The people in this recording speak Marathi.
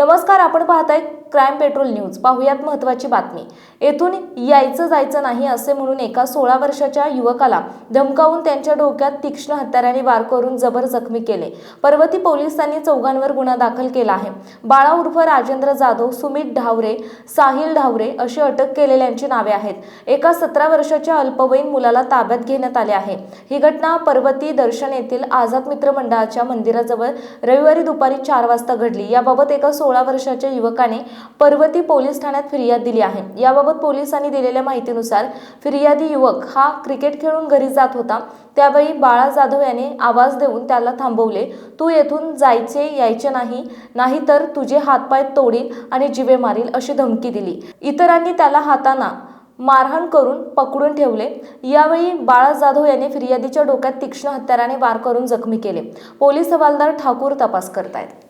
नमस्कार आपण पाहताय क्राईम पेट्रोल न्यूज पाहुयात महत्त्वाची बातमी. येथून यायचं जायचं नाही असे म्हणून एका सोळा वर्षाच्या युवकाला धमकावून त्यांच्या डोक्यात तीक्ष्ण हत्याराने वार करून जबर जखमी केले. पर्वती पोलिसांनी चौघांवर गुन्हा दाखल केला आहे. बाळा उर्फ राजेंद्र जाधव सुमित ढावरे साहिल ढावरे अशी अटक केलेल्यांची नावे आहेत. एका सतरा वर्षाच्या अल्पवयीन मुलाला ताब्यात घेण्यात आले आहे. ही घटना पर्वती दर्शन येथील आझाद मित्र मंडळाच्या मंदिराजवळ रविवारी दुपारी चार वाजता घडली. याबाबत एका सोळा वर्षाच्या युवकाने पर्वती पोलीस ठाण्यात फिर्याद दिली आहे. याबाबत पोलिसांनी दिलेल्या माहितीनुसार फिर्यादी युवक हा क्रिकेट खेळून घरी जात होता. त्यावेळी बाळा जाधव याने आवाज देऊन त्याला थांबवले तू येथून जायचे यायचे नाही नाहीतर तुझे हातपाय तोडील आणि जिवे मारील अशी धमकी दिली. इतरांनी त्याला हाताना मारहाण करून पकडून ठेवले. यावेळी बाळा जाधव याने फिर्यादीच्या डोक्यात तीक्ष्ण हत्याराने वार करून जखमी केले. पोलीस हवालदार ठाकूर तपास करतायत.